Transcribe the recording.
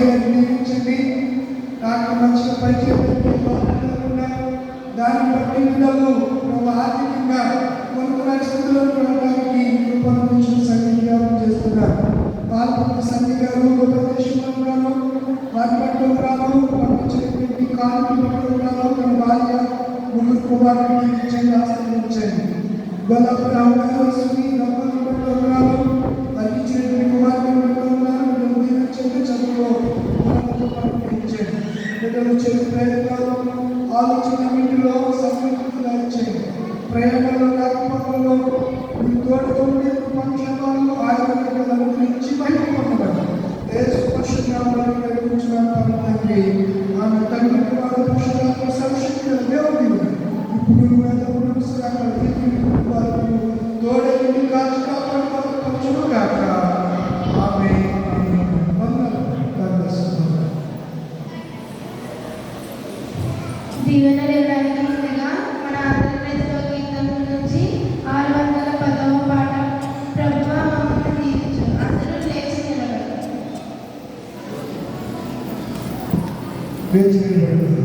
దీవించండి నాకు మంచిగా పరిచయం దాన్ని బట్టి విధము ప్రభు ఆర్థికంగా కొనుక్కున్న స్థితిలో ఉండడానికి కృపణించిన సంగతి జ్ఞాపకం చేస్తున్నారు పాల్గొన్న సంఘి గారు ఉపదేశంలో ఉన్నాను వారి పట్ల ఉన్నాను పంపించినటువంటి కాలు పట్ల ఉన్నాను తన భార్య ముగ్గురు నిజంగా ఆశ్రయించండి గారు బిడ్డలు చేసే ప్రయత్నాలు ఆలోచన వీటిలో సంతృప్తిగా ఇచ్చేయండి ప్రయాణంలో రాకపోకల్లో మీ తోడుతో ఉండే కృపాక్షేమాలను ఆయుర్వేదాలను అనుగ్రహించి బయటకు ఆమె దీవెనలు ఇవ్వడానికి ముందుగా మన ఆంధ్రప్రదేశ్లో గీతం నుంచి ఆరు వందల పదవ పాట ప్రభు మమ్మల్ని దీవించు అందరూ లేచి నిలబడి